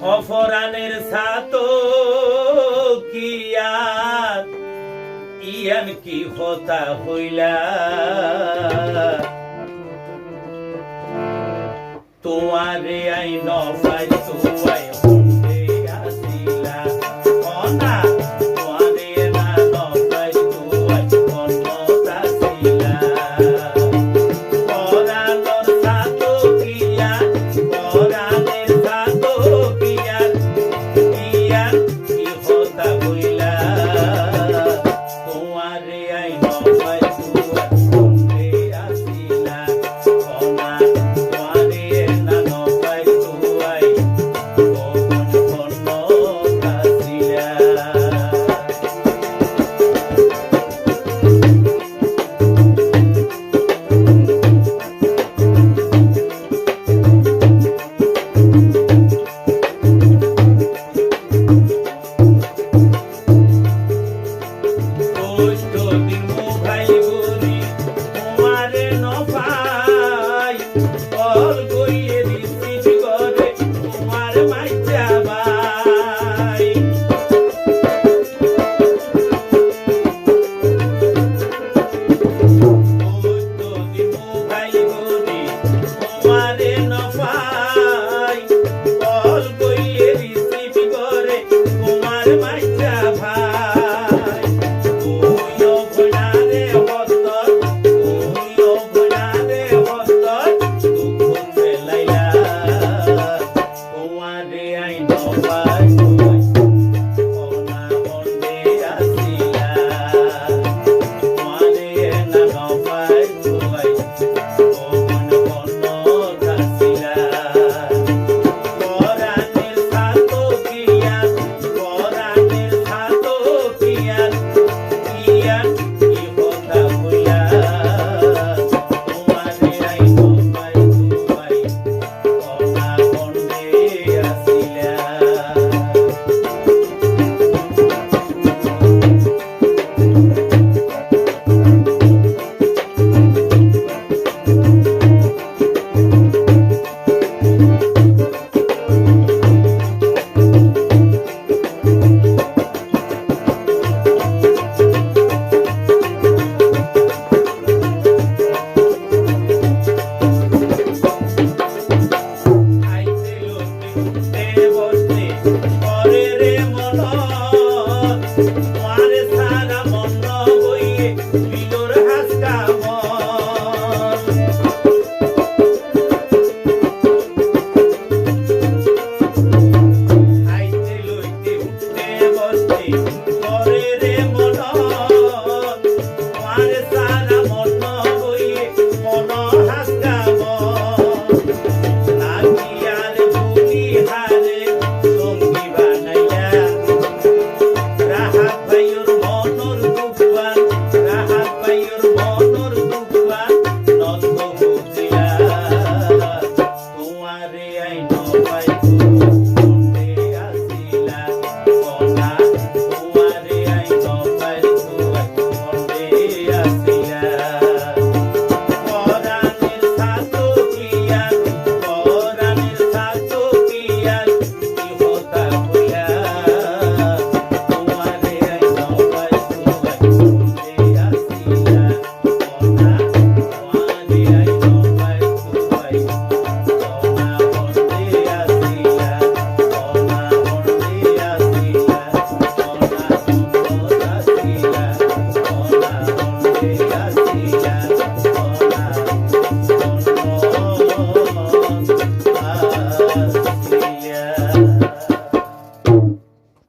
অফরানের সাত কিয়া ইয়ান কি হতা হইলা? তোমারে আই নফাই All good. Thank you. Thank you.